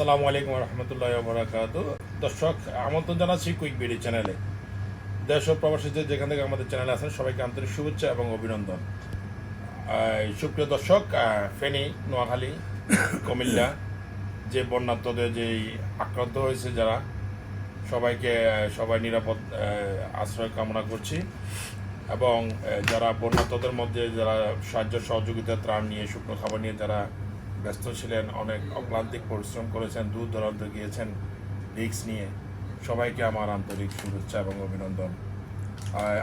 আসসালামু আলাইকুম রহমতুল্লাহ বরাকাত দর্শক, আমন্ত্রণ জানাচ্ছি কুইক বিডি চ্যানেলে দেশ ও প্রবাসী যে যেখান থেকে আমাদের চ্যানেলে আছেন, সবাইকে আন্তরিক শুভেচ্ছা এবং অভিনন্দন। সুপ্রিয় দর্শক ফেনী, নোয়াখালী, কুমিল্লা, যে বন্যাত্মদের যেই আক্রান্ত হয়েছে যারা, সবাইকে সবাই নিরাপদ আশ্রয় কামনা করছি। এবং যারা বন্যাত্মদের মধ্যে যারা সাহায্য সহযোগিতা, ত্রাণ নিয়ে, শুকনো খাবার নিয়ে যারা ব্যস্ত ছিলেন, অনেক অক্লান্তিক পরিশ্রম করেছেন, দূর দূরান্ত গিয়েছেন রিক্স নিয়ে। সবাইকে আমার আন্তরিক শুভেচ্ছা এবং অভিনন্দন।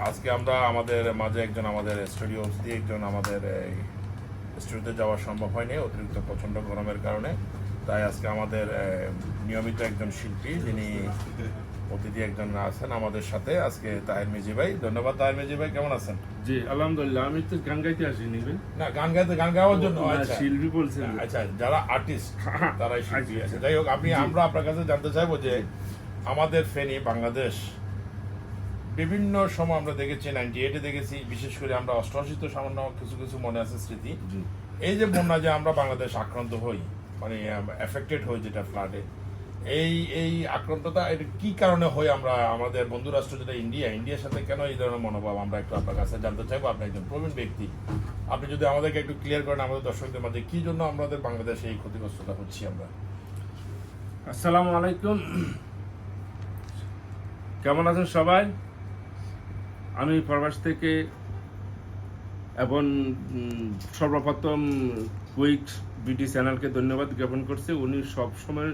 আজকে আমরা আমাদের মাঝে একজন আমাদের স্টুডিও দিয়ে একজন আমাদের স্টুডিওতে যাওয়া সম্ভব হয়নি, অতিরিক্ত প্রচণ্ড গরমের কারণে। তাই আজকে আমাদের নিয়মিত একজন শিল্পী, যিনি অতিথি একজন আছেন আমাদের সাথে। আজকে তাহের মেজি ভাই। ধন্যবাদ তাহের মেজি ভাই কেমন আছেন? জি আলহামদুলিল্লাহ আমি তো গান গাইতে আসিনি ভাই না গান গাইতে গান গাওয়ার জন্য আচ্ছা। শিল্পী বলছেন। আচ্ছা যারা আর্টিস্ট তারাই শিল্পী আচ্ছা, আছে। যাই হোক আপনি আমরা আপনার কাছে জানতে চাইব যে আমাদের ফেনী বাংলাদেশ বিভিন্ন সময় আমরা দেখেছি নাইনটি এইটে দেখেছি বিশেষ করে আমরা অষ্টআশি তো সামান্য কিছু কিছু মনে আছে স্মৃতি। এই যে বন্যা যে আমরা বাংলাদেশ আক্রান্ত হই মানে এফেক্টেড হই যেটা ফ্লাডে এই এই আক্রান্ততা এটা কি কারণে হয় আমরা, আমাদের বন্ধু রাষ্ট্র যেটা ইন্ডিয়া ইন্ডিয়ার সাথে কেন এই ধরনের মনোভাব? আমরা একটু আপনার কাছে জানতে চাইব, আপনি একজন প্রবীণ ব্যক্তি। আপনি যদি আমাদেরকে একটু ক্লিয়ার করেন আমাদের দর্শকদের মাঝে, কি জন্য আমাদের বাংলাদেশে এই ক্ষতিগ্রস্ততা হচ্ছি আমরা? আসসালামু আলাইকুম। কেমন আছেন সবাই? আমি প্রবাস থেকে এবং সর্বপ্রথম কুইক বিডি চ্যানেলকে ধন্যবাদ জ্ঞাপন করছি। উনি সবসময়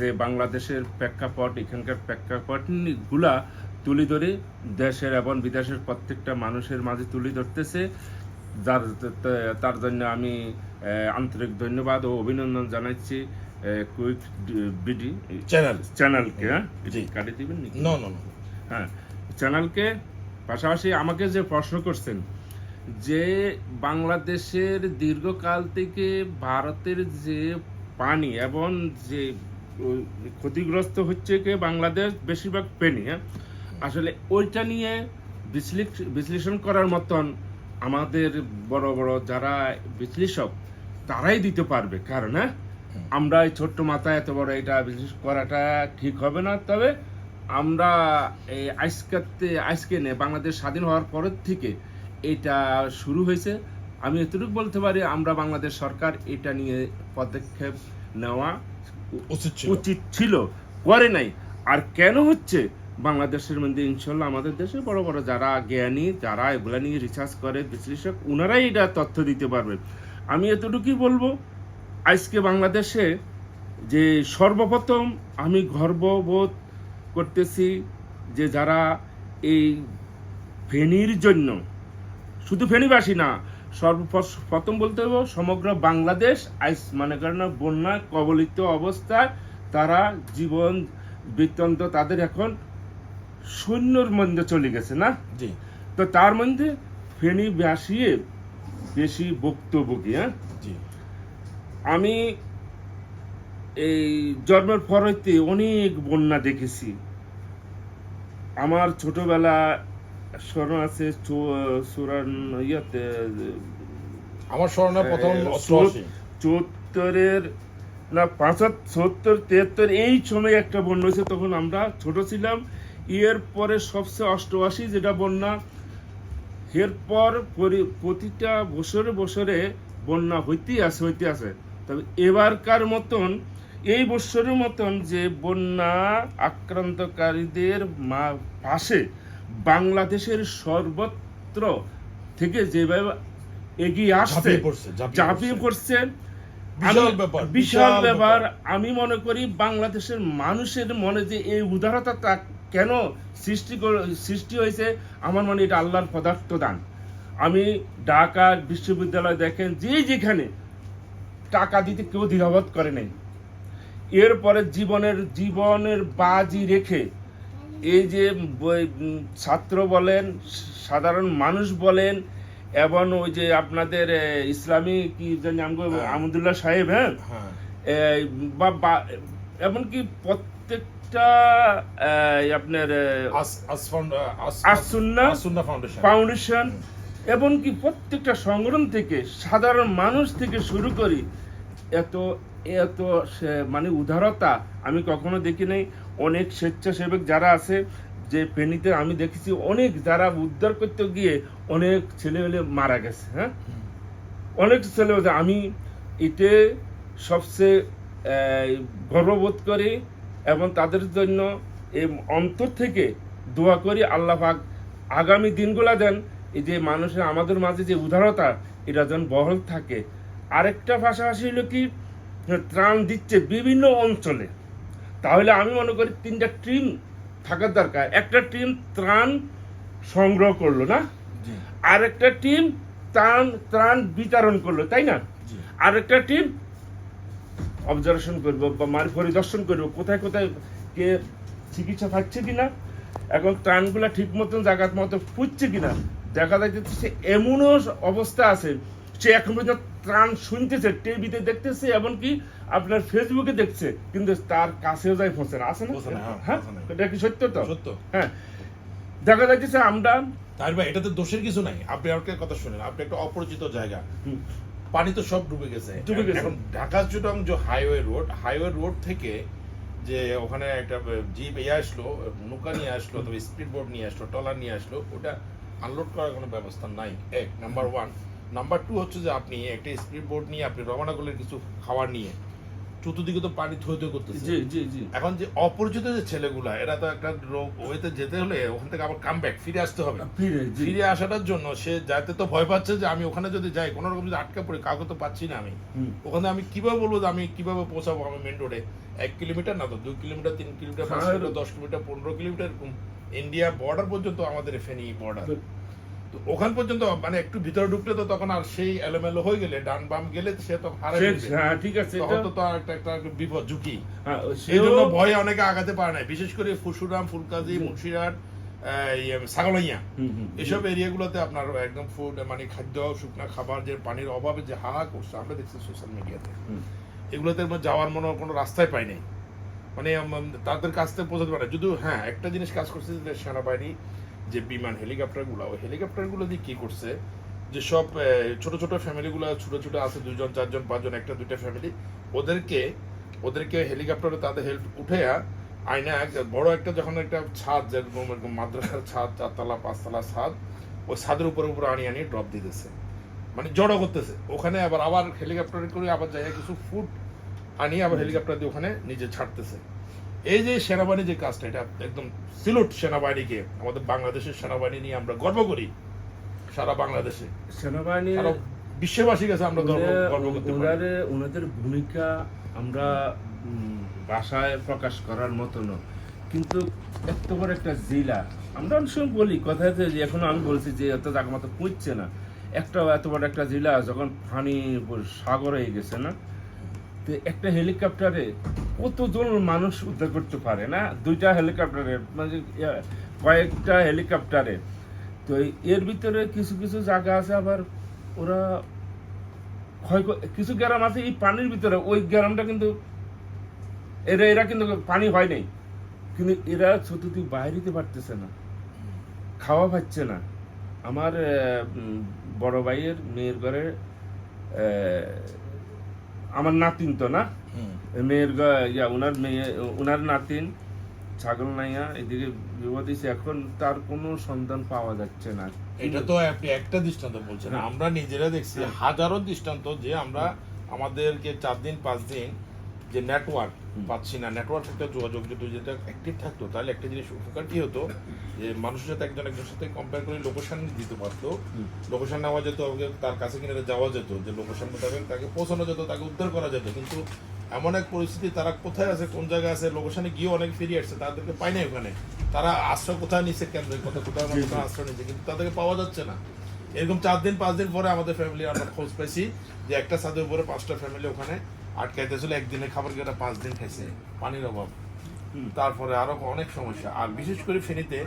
যে বাংলাদেশের প্রেক্ষাপট এখানকার প্রেক্ষাপটগুলা তুলে ধরে দেশের এবং বিদেশের প্রত্যেকটা মানুষের মাঝে তুলে ধরতেছে। যার তার জন্য আমি আন্তরিক ধন্যবাদ ও অভিনন্দন জানাচ্ছি কুইক বিডি চ্যানেল। চ্যানেলকে হ্যাঁ। কাটিয়ে দিবেন হ্যাঁ চ্যানেলকে পাশাপাশি আমাকে যে প্রশ্ন করছেন যে বাংলাদেশের দীর্ঘকাল থেকে ভারতের যে পানি এবং যে ক্ষতিগ্রস্ত হচ্ছে কি বাংলাদেশ বেশিরভাগ পেনি হ্যাঁ? আসলে ওইটা নিয়ে বিশ্লেষ- বিশ্লেষণ করার মতন আমাদের বড় বড় যারা বিশ্লেষক তারাই দিতে পারবে। কারণ হ্যাঁ? আমরা এই ছোট্ট মাথায় এত বড় এটা বিশ্লেষণ করাটা ঠিক হবে না। তবে আমরা এই আজকাতে আজকে নে বাংলাদেশ স্বাধীন হওয়ার পরের থেকে এটা শুরু হয়েছে। আমি এতটুকু বলতে পারি আমরা বাংলাদেশ সরকার এটা নিয়ে পদক্ষেপ নেওয়া উচিত ছিল। করে নাই। আর কেন হচ্ছে? বাংলাদেশের মধ্যে ইনশাল্লাহ আমাদের দেশে বড় বড় যারা জ্ঞানী যারা এগুলা নিয়ে রিসার্চ করে বিশ্লেষক ওনারাই এটা তথ্য দিতে পারবে। আমি এতটুকুই বলব আজকে বাংলাদেশে যে সর্বপ্রথম আমি গর্ববোধ করতেছি যে যারা এই ফেনীর জন্য শুধু ফেনীবাসী না সর্বপ্রথম বলতে হবে সমগ্র বাংলাদেশ আইস মানে করেন না বন্যা কবলিত অবস্থায় তারা জীবন বৃত্তান্ত তাদের এখন শূন্যর মধ্যে চলে গেছে না? জি। তো তার মধ্যে ফেনী বাসিয়ে বেশি বক্তব্য কি হ্যাঁ? জি। আমি এই জন্মের পর হইতে অনেক বন্যা দেখেছি। আমার ছোটবেলা স্মরণ আছে চুরান্ন ইয়াতে আমার স্মরণে প্রথম চুয়াত্তরের না পাঁচাত্তর তিয়াত্তর এই সময় একটা বন্যা হয়েছে তখন আমরা ছোট ছিলাম। এর পরে সবচেয়ে অষ্টআশি যেটা বন্যা এরপর প্রতিটা বছরে বছরে বন্যা হইতেই আছে হইতে আছে তবে এবারকার মতন এই বছরের মতন যে বন্যা আক্রান্তকারীদের মা পাশে বাংলাদেশের সর্বত্র থেকে যেভাবে এগিয়ে আসছে ঝাঁপিয়ে পড়ছে। চাপিয়ে পড়ছে। বিশাল ব্যাপার। আমি মনে করি বাংলাদেশের মানুষের মনে যে এই উদারতা কেন সৃষ্টি সৃষ্টি হয়েছে আমার মনে এটা আল্লাহর পদার্থ দান। আমি ঢাকা বিশ্ববিদ্যালয় দেখেন যে যেখানে টাকা দিতে কেউ দ্বিধাবোধ করে নাই। এরপরে জীবনের জীবনের বাজি রেখে এই যে ছাত্র বলেন সাধারণ মানুষ বলেন এবং ওই যে আপনাদের ইসলামী কি জানি হ্যাঁ। আমদুল্লাহ সাহেব হ্যাঁ? হ্যাঁ। বা এমনকি প্রত্যেকটা আপনার ফাউন্ডেশন। এমনকি প্রত্যেকটা সংগঠন থেকে সাধারণ মানুষ থেকে শুরু করি এত এত মানে উদারতা আমি কখনো দেখি নাই। অনেক স্বেচ্ছাসেবক যারা আছে, যে ফেনীতে আমি দেখেছি অনেক যারা উদ্ধার করতে গিয়ে অনেক ছেলে মারা গেছে হ্যাঁ? অনেক ছেলে আমি এতে সবচেয়ে গর্ববোধ করি এবং তাদের জন্য অন্তর থেকে দোয়া করি আল্লাহ আগামী দিনগুলা দেন এই যে মানুষের আমাদের মাঝে যে উদারতা, এটা যেন বহল থাকে। আরেকটা পাশাপাশি হলো কি, ত্রাণ দিচ্ছে বিভিন্ন অঞ্চলে। তাহলে আমি মনে করি তিনটা টিম থাকার দরকার। একটা টিম ত্রাণ সংগ্রহ করল না? আর একটা টিম ত্রাণ ত্রাণ বিতরণ করল তাই না? আর একটা টিম অবজারভেশন করব বা মানে পরিদর্শন করব কোথায় কোথায় কে চিকিৎসা পাচ্ছে কিনা এখন ত্রাণগুলো ঠিক মতন জায়গার মতো পুচ্ছে কিনা। দেখা যায় যে সে এমনও অবস্থা আছে সে এখন পর্যন্ত ত্রাণ শুনতেছে টিভিতে দেখতেছে এমনকি আপনার ফেসবুকে দেখছে কিন্তু তার কাছেও যায় পৌঁছে না। আছে না? হ্যাঁ, হ্যাঁ। এটা কি সত্য তো? সত্য। হ্যাঁ। দেখা যাচ্ছে আমরা তার ভাই এটাতে দোষের কিছু নাই। আপনি আমাকে কথা শুনেন আপনি একটা অপরিচিত জায়গা। পানি তো সব ডুবে গেছে। ডুবে গেছে। এখন ঢাকা চুটং যে হাইওয়ে রোড হাইওয়ে রোড থেকে যে ওখানে একটা জিপ ইয়ে আসলো নৌকা নিয়ে আসলো তবে স্পিড বোট নিয়ে আসলো টলার নিয়ে আসলো ওটা আনলোড করার কোনো ব্যবস্থা নাই। এক নাম্বার ওয়ান নাম্বার টু হচ্ছে যে আপনি একটা স্পিড বোর্ড নিয়ে আপনি রওনা করলেন কিছু খাবার নিয়ে। চতুর্দিকে তো পানি থই থই করতেছে। জি জি জি। এখন যে অপরিচিত যে ছেলেগুলা এরা তো একটা ওয়েতে যেতে হলে ওখান থেকে আবার কাম ব্যাক ফিরে আসতে হবে। ফিরে ফিরে আসাটার জন্য সে যাতে তো ভয় পাচ্ছে যে আমি ওখানে যদি যাই কোনো রকম যদি আটকা পড়ি কাউকে তো পাচ্ছি না আমি। ওখানে আমি কীভাবে বলব যে আমি কীভাবে পৌঁছাবো আমি মেন রোডে এক কিলোমিটার না তো দুই কিলোমিটার তিন কিলোমিটার পাঁচ হ্যাঁ। কিলোমিটার দশ কিলোমিটার পনেরো কিলোমিটার এরকম ইন্ডিয়া বর্ডার পর্যন্ত আমাদের ফেনি বর্ডার তো ওখান পর্যন্ত মানে একটু ভিতরে ঢুকলে তো তখন আর সেই এলোমেলো হয়ে গেলে ডান বাম গেলে সে তো হারে হ্যাঁ ঠিক আছে তখন তো তার একটা একটা বিপদ ঝুঁকি। হ্যাঁ, সেই জন্য ভয়ে অনেকে আগাতে পারে না বিশেষ করে ফুসুরাম ফুলকাজি মুন্সিরহাট ছাগলাইয়া। হুম, হুম। এসব এরিয়াগুলোতে আপনার একদম ফুড মানে খাদ্য শুকনা খাবার যে পানির অভাবে যে হাহা করছে আমরা দেখছি সোশ্যাল মিডিয়াতে। এগুলোতে যাওয়ার মনে হয় কোনো রাস্তায় পাই নাই। মানে তাদের কাছ থেকে পৌঁছাতে পারে। যদিও হ্যাঁ একটা জিনিস কাজ করছে সেনাবাহিনী যে বিমান হেলিকপ্টারগুলো ওই হেলিকপ্টারগুলো দিয়ে কি করছে? যে সব ছোট ছোট ফ্যামিলিগুলো ছোট ছোট আছে দুজন চারজন পাঁচজন একটা দুইটা ফ্যামিলি ওদেরকে ওদেরকে হেলিকপ্টারে তাদের হেল্প উঠে আয়না এক- বড় একটা যখন একটা ছাদ যেরকম এরকম মাদ্রাসার ছাদ চারতলা পাঁচতলা ছাদ ওই ছাদের উপরে উপরে আনি আনি ড্রপ দিতেছে মানে জড়ো করতেছে। ওখানে আবার আবার হেলিকপ্টারে করে আবার জায়গায় কিছু ফুড আনি আবার হেলিকপ্টার দিয়ে ওখানে নিজে ছাড়তেছে। এই যে সেনাবাহিনী যে কাজটা এটা একদম সিলুট সেনাবাহিনীকে আমাদের বাংলাদেশের সেনাবাহিনী নিয়ে আমরা গর্ব করি সারা বাংলাদেশে। সেনাবাহিনী সারা বিশ্ববাসীর কাছে আমরা গর্ব গর্ব করতে পারি। ওনাদের ভূমিকা আমরা ভাষায় প্রকাশ করার মতো না কিন্তু এত বড় একটা জেলা আমরা অনেক সময় বলি কথা যে এখন আমি বলছি যে এত জায়গা মতো পুঁজছে না। একটা এত বড় একটা জেলা যখন পানি সাগর হয়ে গেছে না তো একটা হেলিকপ্টারে কতজন মানুষ উদ্ধার করতে পারে, না? দুইটা হেলিকপ্টারে মানে কয়েকটা হেলিকপ্টারে। তো এর ভিতরে কিছু কিছু জায়গা আছে আবার ওরা ক্ষয় কিছু গ্রাম আছে এই পানির ভিতরে, ওই গ্রামটা কিন্তু এরা এরা কিন্তু পানি হয় নাই। কিন্তু এরা চতুর্দিক বাইরে দিতে পারতেছে না, খাওয়া পাচ্ছে না। আমার বড় ভাইয়ের মেয়ের ঘরে আমার নাতিন তো না? মেয়ের গ- ইয়া ওনার মেয়ে ওনার নাতিন ছাগল নাইয়া এদিকে বিবাদ এখন তার কোনো সন্তান পাওয়া যাচ্ছে না। এটা তো আপনি একটা দৃষ্টান্ত বলছেন। হ্যাঁ। আমরা নিজেরা দেখছি হাজারো দৃষ্টান্ত যে আমরা আমাদেরকে চার দিন পাঁচ দিন যে নেটওয়ার্ক পাচ্ছি না। নেটওয়ার্ক একটা যোগাযোগ যদি যেটা অ্যাক্টিভ থাকতো তাহলে একটা জিনিস উপকার কি হতো? যে মানুষের সাথে একজন একজনের সাথে কম্পেয়ার করে লোকেশন দিতে পারতো। লোকেশন নেওয়া যেত তার কাছে কিনে যাওয়া যেত যে লোকেশন মোতাবেক তাকে পৌঁছানো যেত তাকে উদ্ধার করা যেত। কিন্তু এমন এক পরিস্থিতি তারা কোথায় আছে কোন জায়গায় আছে লোকেশনে গিয়ে অনেক ফিরিয়ে আসছে তাদেরকে পাই নাই ওখানে। তারা আশ্রয় কোথায় নিচ্ছে কেন্দ্রে? কোথায় কোথায় না কোথায় আশ্রয় নিচ্ছে কিন্তু তাদেরকে পাওয়া যাচ্ছে না। এরকম চার দিন পাঁচ দিন পরে আমাদের ফ্যামিলি আমরা খোঁজ পাইছি যে একটা ছাদের উপরে পাঁচটা ফ্যামিলি ওখানে আটকাইতেছিল একদিনে খাবার পাঁচ দিন খাইছে পানির অভাব। তারপরে আরও অনেক সমস্যা। আর বিশেষ করে ফেনীতে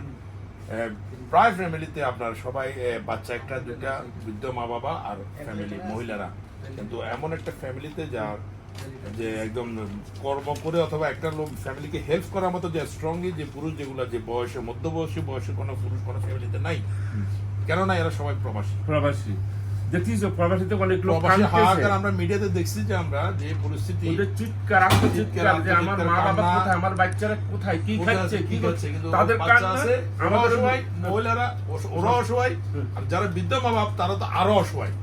প্রায় ফ্যামিলিতে আপনার সবাই বাচ্চা একটা দুইটা বৃদ্ধ মা বাবা আর ফ্যামিলি মহিলারা। কিন্তু এমন একটা ফ্যামিলিতে যা যে একদম কর্ম করে অথবা একটা লোক ফ্যামিলিকে হেল্প করার মতো যে স্ট্রংলি যে পুরুষ যেগুলো যে বয়সে মধ্যবয়সী বয়সে কোনো পুরুষ কোনো ফ্যামিলিতে নাই। কেননা এরা সবাই প্রবাসী। প্রবাসী। দেখছিস প্রবাসীতে অনেক লোক আমরা মিডিয়াতে দেখছি যে আমরা যে পরিস্থিতি চিৎকার চিৎকার, যে আমার মা বাবা কোথায় আমার বাচ্চারা কোথায় কি খাচ্ছে কি করছে তাদের আছে, আমাদের মহিলারা ওরা অসহায় আর যারা বৃদ্ধ মা বাপ তারা তো আরও অসহায়।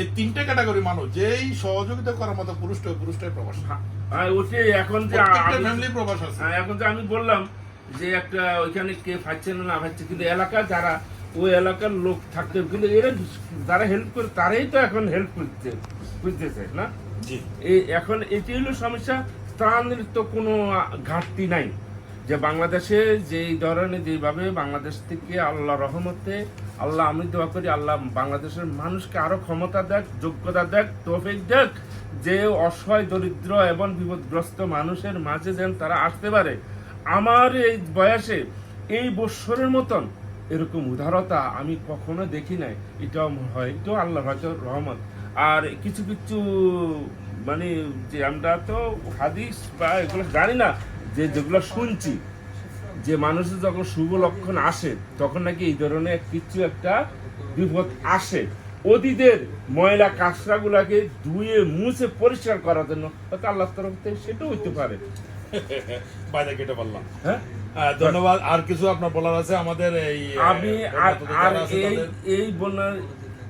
এই তিনটে ক্যাটাগরি মানুষ যেই সহযোগিতা করার মতো পুরুষটাই পুরুষটাই প্রবাস। হ্যাঁ, ওকে এখন যে ফ্যামিলি প্রবাস আছে। হ্যাঁ, এখন যে আমি বললাম যে একটা ওইখানে কে পাচ্ছে না না পাচ্ছে কিন্তু এলাকা যারা ওই এলাকার লোক থাকতে কিন্তু এরা যারা হেল্প করে তারাই তো এখন হেল্প করতে বুঝতেছে না? এই এখন এটি হলো সমস্যা ত্রাণের তো কোনো ঘাটতি নাই। যে বাংলাদেশে যেই ধরনের যেভাবে বাংলাদেশ থেকে আল্লাহ রহমতে আল্লাহ আমি দোয়া করি আল্লাহ বাংলাদেশের মানুষকে আরও ক্ষমতা দেখ যোগ্যতা দেখ তৌফিক দেখ যে অসহায় দরিদ্র এবং বিপদগ্রস্ত মানুষের মাঝে যেন তারা আসতে পারে। আমার এই বয়সে এই বৎসরের মতন এরকম উদারতা আমি কখনো দেখি নাই। এটাও হয়তো আল্লাহ হয়তো রহমত। আর কিছু কিছু মানে যে আমরা তো হাদিস বা এগুলো জানি না যে যেগুলো শুনছি যে মানুষের যখন শুভ লক্ষণ আসে তখন নাকি এই ধরনের কিছু একটা বিপদ আসে। অতীতের ময়লা কাঁচরাগুলাকে ধুয়ে মুছে পরিষ্কার করার জন্য হয়তো আল্লাহর তরফ থেকে সেটাও হইতে পারে। বাইরে কেটে বললাম। হ্যাঁ? ধন্যবাদ। আর কিছু আপনার বলার আছে? আমাদের এই আমি আর এই এই বন্যার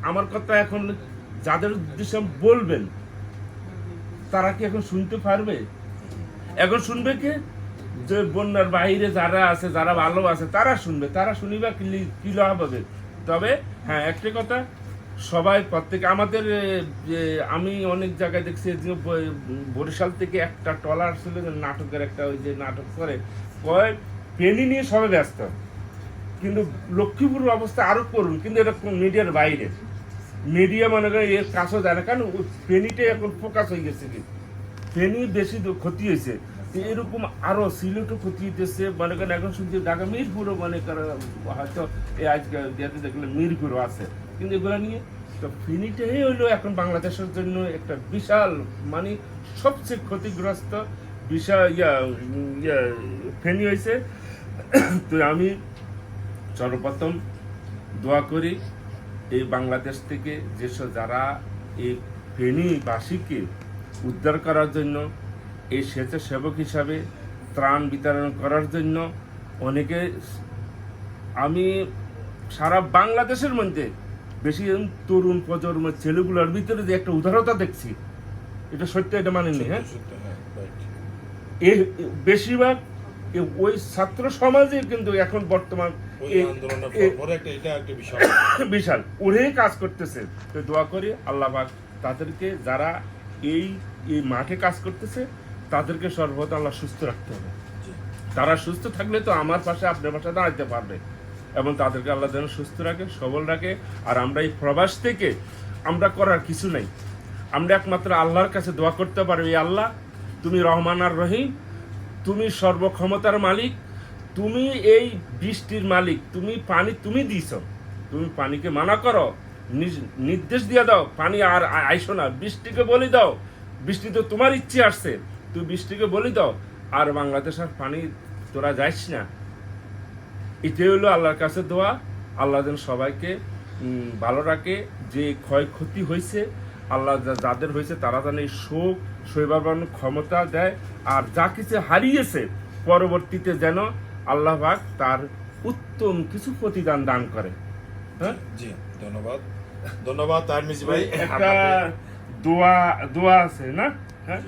আমার কথা এখন যাদের উদ্দেশ্যে বলবেন তারা কি এখন শুনতে পারবে? এখন শুনবে কে? যে বন্যার বাইরে যারা আছে যারা ভালো আছে তারা শুনবে। তারা শুনিবা কি লাভ হবে? তবে হ্যাঁ একটা কথা সবাই প্রত্যেকে আমাদের যে আমি অনেক জায়গায় দেখছি যে বরিশাল থেকে একটা ট্রলার ছিল যে নাটকের একটা ওই যে নাটক করে। কয় পেনি নিয়ে সবাই ব্যস্ত। কিন্তু লক্ষ্মীপুরের অবস্থা আরও করুন, কিন্তু এটা মিডিয়ার বাইরে। মিডিয়া মনে করে এর কাছেও যায় না কারণ ফেনীতে এখন ফোকাস হয়ে গেছে কি। ফেনী বেশি ক্ষতি হয়েছে। এরকম আরও সিলেটও ক্ষতি হইতেছে, মনে করেন এখন শুনছি ঢাকা মিরপুরও মনে করেন হয়তো এই আজকে যেতে দেখলে মিরপুরও আছে। কিন্তু এগুলো নিয়ে তো ফেনীটাই হইল এখন বাংলাদেশের জন্য একটা বিশাল মানে সবচেয়ে ক্ষতিগ্রস্ত বিশাল ইয়া ইয়া ফেনী হয়েছে তো আমি সর্বপ্রথম দোয়া করি এই বাংলাদেশ থেকে যেসব যারা এই ফেনীবাসীকে উদ্ধার করার জন্য এই স্বেচ্ছাসেবক হিসাবে ত্রাণ বিতরণ করার জন্য অনেকে আমি সারা বাংলাদেশের মধ্যে বেশি তরুণ প্রজন্মের ছেলেগুলোর ভিতরে যে একটা উদারতা দেখছি এটা সত্য এটা মানেনি হ্যাঁ? হ্যাঁ, বেশিরভাগ ওই ছাত্র সমাজে কিন্তু এখন বর্তমান বিশাল। ওরেই কাজ করতেছে। তো দোয়া করি আল্লাহ পাক তাদেরকে যারা এই এই মাঠে কাজ করতেছে তাদেরকে সর্বদা আল্লাহ সুস্থ রাখতে হবে। তারা সুস্থ থাকলে তো আমার পাশে আপনার পাশে দাঁড়াতে পারবে। এবং তাদেরকে আল্লাহ যেন সুস্থ রাখে সবল রাখে। আর আমরা এই প্রবাস থেকে আমরা করার কিছু নাই। আমরা একমাত্র আল্লাহর কাছে দোয়া করতে পারব এই আল্লাহ তুমি রহমান আর রহিম তুমি সর্বক্ষমতার মালিক, তুমি এই বৃষ্টির মালিক, তুমি পানি তুমি দিছ তুমি পানিকে মানা করো নির্দেশ দিয়ে দাও, পানি আর আইসো না। বৃষ্টিকে বলি দাও বৃষ্টি তো তোমার ইচ্ছে আসছে তুই বৃষ্টিকে বলি দাও। আর বাংলাদেশ আর পানি, তোরা যাইস না। এটাই হলো আল্লাহর কাছে দোয়া। আল্লাহ যেন সবাইকে ভালো রাখে। যে ক্ষয়ক্ষতি হয়েছে, আল্লাহ যাদের হয়েছে, তারা যেন এই শোক সইবার ক্ষমতা দেয়। আর যা কিছু হারিয়েছে পরবর্তীতে যেন আল্লাহ পাক তার উত্তম কিছু প্রতিদান দান করে। হ্যাঁ? জি ধন্যবাদ। ধন্যবাদ ভাই। একটা দোয়া দোয়া আছে না? হ্যাঁ?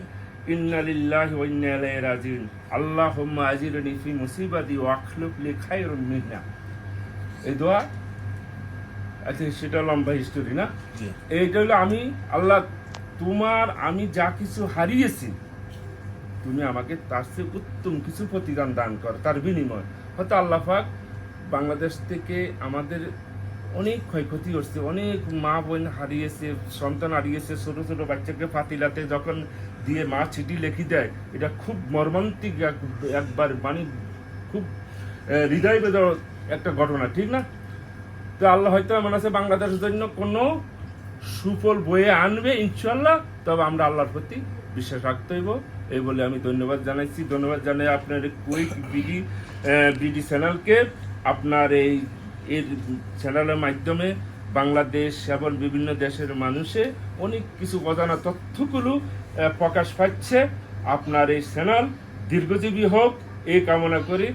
ইন্না লিল্লাহি ওয়া ইন্না ইলাইহি রাজিউন। আল্লাহুম্মা আজিরনি ফি মুসিবাতি ওয়া লি খায়রুম মিনহা। এই দোয়া আচ্ছা সেটা লম্বা হিস্টোরি না? জি। এইটা হলো আমি আল্লাহ তোমার আমি যা কিছু হারিয়েছি তুমি আমাকে তার চেয়ে উত্তম কিছু প্রতিদান দান কর, তার বিনিময়। হয়তো আল্লাহ পাক বাংলাদেশ থেকে আমাদের অনেক ক্ষয়ক্ষতি হচ্ছে অনেক মা বোন হারিয়েছে, সন্তান হারিয়েছে, ছোটো ছোটো বাচ্চাকে ফাতিলাতে যখন দিয়ে মা চিঠি লিখি দেয়, এটা খুব মর্মান্তিক এক- একবার মানে খুব হৃদয় বেদর একটা ঘটনা, ঠিক না? তো আল্লাহ হয়তো এমন আছে, বাংলাদেশের জন্য কোনো সুফল বয়ে আনবে ইনশাল্লাহ তবে আমরা আল্লাহর প্রতি বিশ্বাস রাখতে হইব। এই বলে আমি ধন্যবাদ জানাইছি। ধন্যবাদ জানাই আপনার কুইক বিডি বিডি চ্যানেলকে। আপনার এই এর চ্যানেলের মাধ্যমে বাংলাদেশ এবং বিভিন্ন দেশের মানুষে অনেক কিছু অজানা তথ্যগুলো প্রকাশ পাচ্ছে। আপনার এই চ্যানেল দীর্ঘজীবী হোক, এই কামনা করি।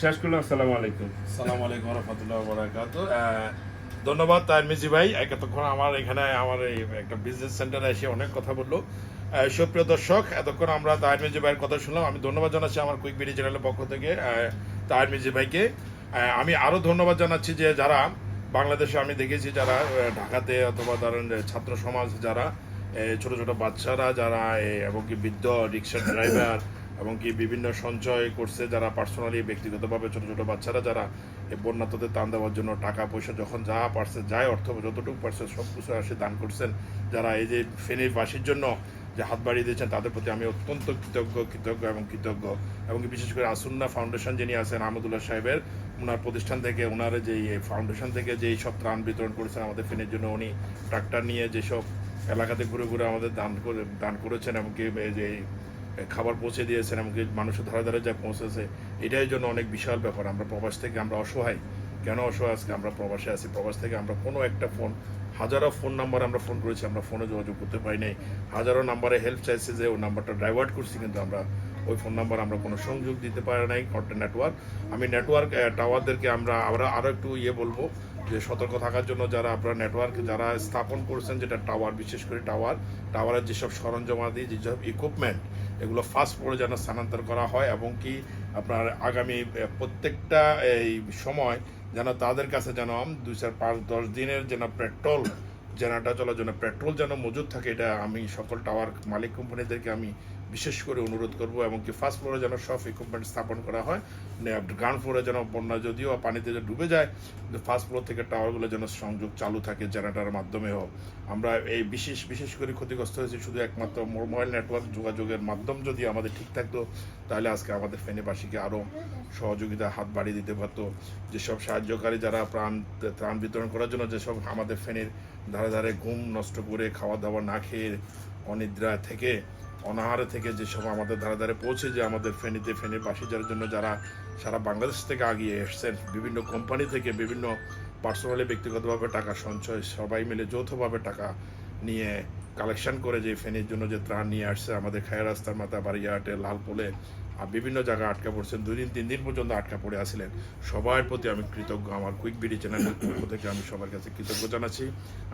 শেষ করলাম। আসসালামু আলাইকুম। সালাম আলাইকুম রহমতুল্লাহ বরাকাত। ধন্যবাদ তাইরমিজি ভাই। এতক্ষণ আমার এখানে আমার এই একটা বিজনেস সেন্টারে এসে অনেক কথা বলল। সুপ্রিয় দর্শক, এতক্ষণ আমরা তাইরমিজি ভাইয়ের কথা শুনলাম। আমি ধন্যবাদ জানাচ্ছি আমার কুইক বিডি চ্যানেলের পক্ষ থেকে তাইরমিজি ভাইকে। আমি আরও ধন্যবাদ জানাচ্ছি যে যারা বাংলাদেশে আমি দেখেছি, যারা ঢাকাতে অথবা ধরেন ছাত্র সমাজ যারা ছোট ছোট বাচ্চারা যারা এবং কি বৃদ্ধ রিক্সা ড্রাইভার, এবং কি বিভিন্ন সঞ্চয় করছে, যারা পার্সোনালি ব্যক্তিগতভাবে ছোট ছোট বাচ্চারা যারা এই বন্যাতদের দান দেওয়ার জন্য টাকা, পয়সা যখন যা পারছে যাই অর্থ যতটুকু পারছে সব কিছু আসে দান করছেন। যারা এই যে ফেনীর বাসীর জন্য যে হাত বাড়িয়ে দিয়েছেন, তাদের প্রতি আমি অত্যন্ত কৃতজ্ঞ কৃতজ্ঞ এবং কৃতজ্ঞ। এবং বিশেষ করে আসুন্না ফাউন্ডেশন যিনি আছেন, আহমদুল্লাহ সাহেবের ওনার প্রতিষ্ঠান থেকে ওনার যে ফাউন্ডেশন থেকে যেই সব ত্রাণ বিতরণ করেছেন আমাদের ফেনীর জন্য, উনি ট্রাক্টর নিয়ে যেসব এলাকাতে ঘুরে ঘুরে আমাদের দান করে, দান করেছেন, এমনকি যে খাবার পৌঁছে দিয়েছেন, এমনকি মানুষের ধারে ধারে যা পৌঁছেছে, এটাই জন্য অনেক বিশাল ব্যাপার। আমরা প্রবাস থেকে আমরা অসহায়। কেন অসহায়? আজকে আমরা প্রবাসে আছি। প্রবাস থেকে আমরা কোনো একটা ফোন, হাজারো ফোন নাম্বার আমরা ফোন করেছি, আমরা ফোনে যোগাযোগ করতে পারি নাই। হাজারো নাম্বারে হেল্প চাইছে যে ওই নাম্বারটা ডাইভার্ট করছি, কিন্তু আমরা ওই ফোন নাম্বার আমরা কোনো সংযোগ দিতে পারি নাই কন্টেন্ট নেটওয়ার্ক আমি নেটওয়ার্ক টাওয়ারদেরকে আমরা আমরা আরও একটু ইয়ে বলব যে, সতর্ক থাকার জন্য যারা আপনারা নেটওয়ার্ক যারা স্থাপন করছেন, যেটা টাওয়ার বিশেষ করে টাওয়ার টাওয়ারের যেসব সরঞ্জামাদি যেসব ইকুইপমেন্ট এগুলো ফাস্ট ফ্লোরে যেন স্থানান্তর করা হয় এবং কি আপনার আগামী প্রত্যেকটা, এই, সময় যেন তাদের কাছে যেন দুই চার পাঁচ দশ দিনের যেন পেট্রোল জেনারেটর চলার জন্য পেট্রোল যেন মজুদ থাকে, এটা আমি সকল টাওয়ার মালিক কোম্পানিদেরকে আমি বিশেষ করে অনুরোধ করব, এবং কি ফার্স্ট ফ্লোরে যেন সব ইকুইপমেন্ট স্থাপন করা হয় গ্রাউন্ড ফ্লোরে যেন বন্যা যদিও পানিতে যে ডুবে যায় ফার্স্ট ফ্লোর থেকে টাওয়ারগুলো যেন সংযোগ চালু থাকে জেনারেটারের মাধ্যমে হোক। আমরা এই বিশেষ বিশেষ করে ক্ষতিগ্রস্ত হয়েছি শুধু একমাত্র মোবাইল নেটওয়ার্ক যোগাযোগের মাধ্যম যদি আমাদের ঠিক থাকতো, তাহলে আজকে আমাদের ফেনীবাসীকে আরও সহযোগিতা হাত বাড়িয়ে দিতে পারতো। যেসব সাহায্যকারী যারা প্রাণ ত্রাণ বিতরণ করার জন্য যেসব আমাদের ফেনীর ধারে ধারে ঘুম নষ্ট করে খাওয়া দাওয়া না খেয়ে অনিদ্রা থেকে, অনাহারে থেকে যেসব আমাদের ধারে ধারে পৌঁছে যে আমাদের ফেনীতে, ফেনীর বাসীদের জন্য যারা সারা বাংলাদেশ থেকে আগিয়ে এসছেন, বিভিন্ন কোম্পানি থেকে বিভিন্ন পার্সোনালি ব্যক্তিগতভাবে টাকা সঞ্চয়, সবাই মিলে যৌথভাবে টাকা নিয়ে কালেকশন করে যে ফেনীর জন্য যে ত্রাণ নিয়ে আসছে আমাদের খায় রাস্তার মাথা বাড়িয়াহাটে, লালপোলে আর বিভিন্ন জায়গায় আটকা পড়ছেন। দুই দিন তিন দিন পর্যন্ত আটকা পড়ে আসলেন সবার প্রতি আমি কৃতজ্ঞ। আমার কুইক বিডি চ্যানেলের পক্ষ থেকে আমি সবার কাছে কৃতজ্ঞ জানাচ্ছি।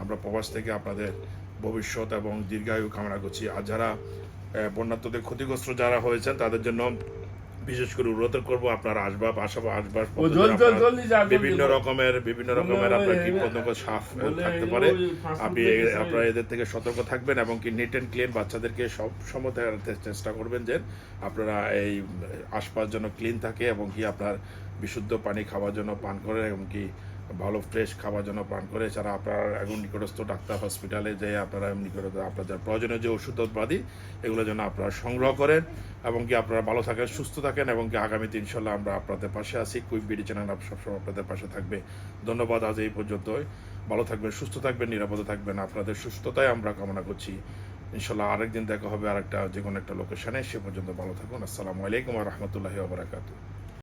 আমরা প্রবাস থেকে আপনাদের ভবিষ্যৎ এবং দীর্ঘায়ু কামনা করছি। আর যারা বন্যাত্মদের ক্ষতিগ্রস্ত যারা হয়েছেন, তাদের জন্য বিশেষ করে অনুরোধ করব আপনার আসবাব আসবাব বিভিন্ন রকমের বিভিন্ন রকমের আপনার কীটপতঙ্গ সাফ থাকতে পারে। আপনি আপনার আপনারা এদের থেকে সতর্ক থাকবেন এবং কি নিট অ্যান্ড ক্লিন বাচ্চাদেরকে সব সময় চেষ্টা করবেন যে আপনারা এই আশপাশ জন্য ক্লিন থাকে এবং কি আপনার বিশুদ্ধ পানি খাওয়ার জন্য পান করেন এবং কি ভালো ফ্রেশ খাবার জন্য পান করে, এছাড়া আপনার এখন নিকটস্থ ডাক্তার হসপিটালে যে আপনারা নিকটস্থ আপনাদের প্রয়োজনীয় যে ওষুধ ওষুধপাতি এগুলো যেন আপনারা সংগ্রহ করেন এবং কি আপনারা ভালো থাকেন, সুস্থ থাকেন এবং কি আগামীতে ইনশাল্লাহ আমরা আপনাদের পাশে আছি। কুইক বিডি চ্যানেল সবসময় আপনাদের পাশে থাকবে। ধন্যবাদ আজ এই পর্যন্তই। ভালো থাকবেন, সুস্থ থাকবেন, নিরাপদে থাকবেন। আপনাদের সুস্থতাই আমরা কামনা করছি। ইনশাল্লাহ আরেকদিন দেখা হবে আরেকটা যে কোনো একটা লোকেশনে সে পর্যন্ত ভালো থাকুন। আসসালামু আলাইকুম রহমতুল্লাহি ওবরাকাতু